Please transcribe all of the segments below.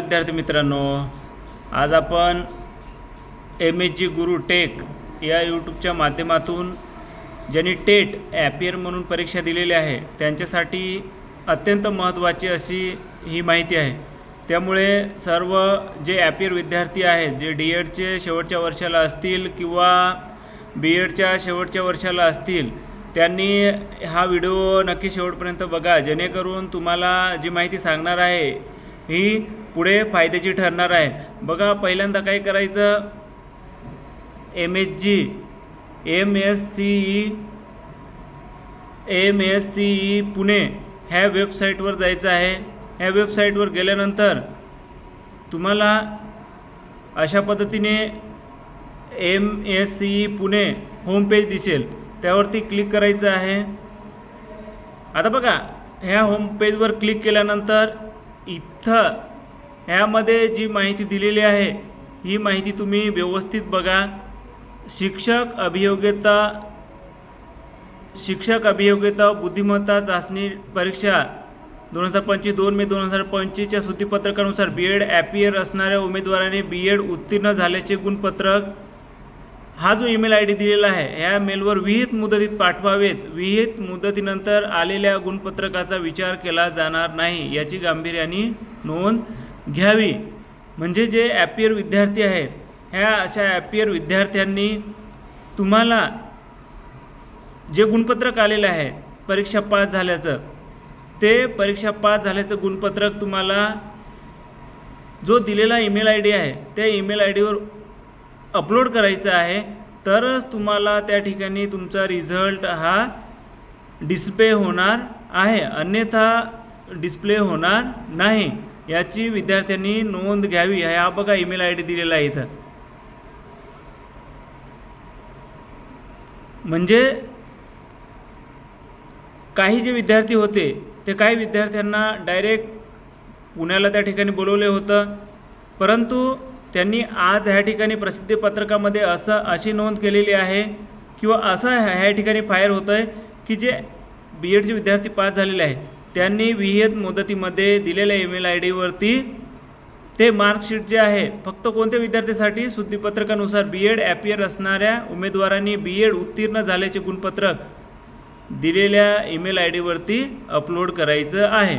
विद्यार्थी मित्रांनो आज आपण एम एच जी गुरु टेक या यूट्यूबच्या माध्यमातून ज्यांनी टेट ॲपियर म्हणून परीक्षा दिलेली आहे त्यांच्यासाठी अत्यंत महत्त्वाची अशी ही माहिती आहे. त्यामुळे सर्व जे ॲपियर विद्यार्थी आहेत जे डी एडचे शेवटच्या वर्षाला असतील किंवा बी एडच्या शेवटच्या वर्षाला असतील त्यांनी हा व्हिडिओ नक्की शेवटपर्यंत बघा जेणेकरून तुम्हाला जी माहिती सांगणार आहे ही पुढे फायद्याची ठरणार आहे. बघा पहिल्यांदा काय करायचं? M H G M S C E M S C E Pune ह्या वेबसाईटवर जायचं आहे. ह्या वेबसाईटवर गेल्यानंतर तुम्हाला अशा पद्धतीने M S C E Pune homepage दिसेल. त्यावरती क्लिक करायचं आहे. आता बघा ह्या होमपेजवर क्लिक केल्यानंतर इथं ह्यामध्ये जी माहिती दिलेली आहे ही माहिती तुम्ही व्यवस्थित बघा. शिक्षक अभियोग्यता शिक्षक अभियोग्यता बुद्धिमत्ता चाचणी परीक्षा दोन हजार पंचवीस दोन मे दोन हजार पंचवीसच्या सूचीपत्रकानुसार बी एड ॲपियर असणाऱ्या उमेदवाराने बी एड उत्तीर्ण झाल्याचे गुणपत्रक हा जो ईमेल आय डी दिलेला आहे ह्या मेलवर विहित मुदतीत पाठवावेत. विहित मुदतीनंतर आलेल्या गुणपत्रकाचा विचार केला जाणार नाही याची गांभीर्याने नोंद घ्यावी. म्हणजे जे ॲपियर विद्यार्थी आहेत ह्या अशा ॲपियर विद्यार्थ्यांनी तुम्हाला जे गुणपत्रक आलेलं आहे परीक्षा पास झाल्याचं ते परीक्षा पास झाल्याचं गुणपत्रक तुम्हाला जो दिलेला ईमेल आय डी आहे त्या ईमेल आय डीवर अपलोड करायचं आहे तरच तुम्हाला त्या ठिकाणी तुमचा रिझल्ट हा डिस्प्ले होणार आहे. अन्यथा डिस्प्ले होणार नाही. याची विद्यार्थ्यांनी नोंद घ्यावी. हा बघा ईमेल आय डी दिलेला आहे इथं. म्हणजे काही जे विद्यार्थी होते ते काही विद्यार्थ्यांना डायरेक्ट पुण्याला त्या ठिकाणी बोलवले होतं. परंतु त्यांनी आज ह्या ठिकाणी प्रसिद्धीपत्रकामध्ये असं अशी नोंद केलेली आहे किंवा असं ह्या ह्या ठिकाणी फायर होतं आहे की जे बी एडचे विद्यार्थी पास झालेले आहे त्यांनी विहित मुदतीमध्ये दिलेल्या ईमेल आय डीवरती ते मार्कशीट जे आहे फक्त कोणत्या विद्यार्थ्यासाठी? शुद्धीपत्रकानुसार बी एड ॲपियर असणाऱ्या उमेदवारांनी बी एड उत्तीर्ण झाल्याचे गुणपत्रक दिलेल्या ईमेल आय डीवरती अपलोड करायचं आहे.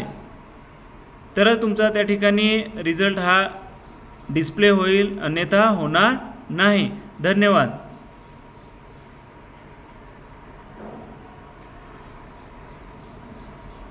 तरच तुमचा त्या ठिकाणी रिझल्ट हा डिस्प्ले होईल अन्यथा होणार नाही. धन्यवाद.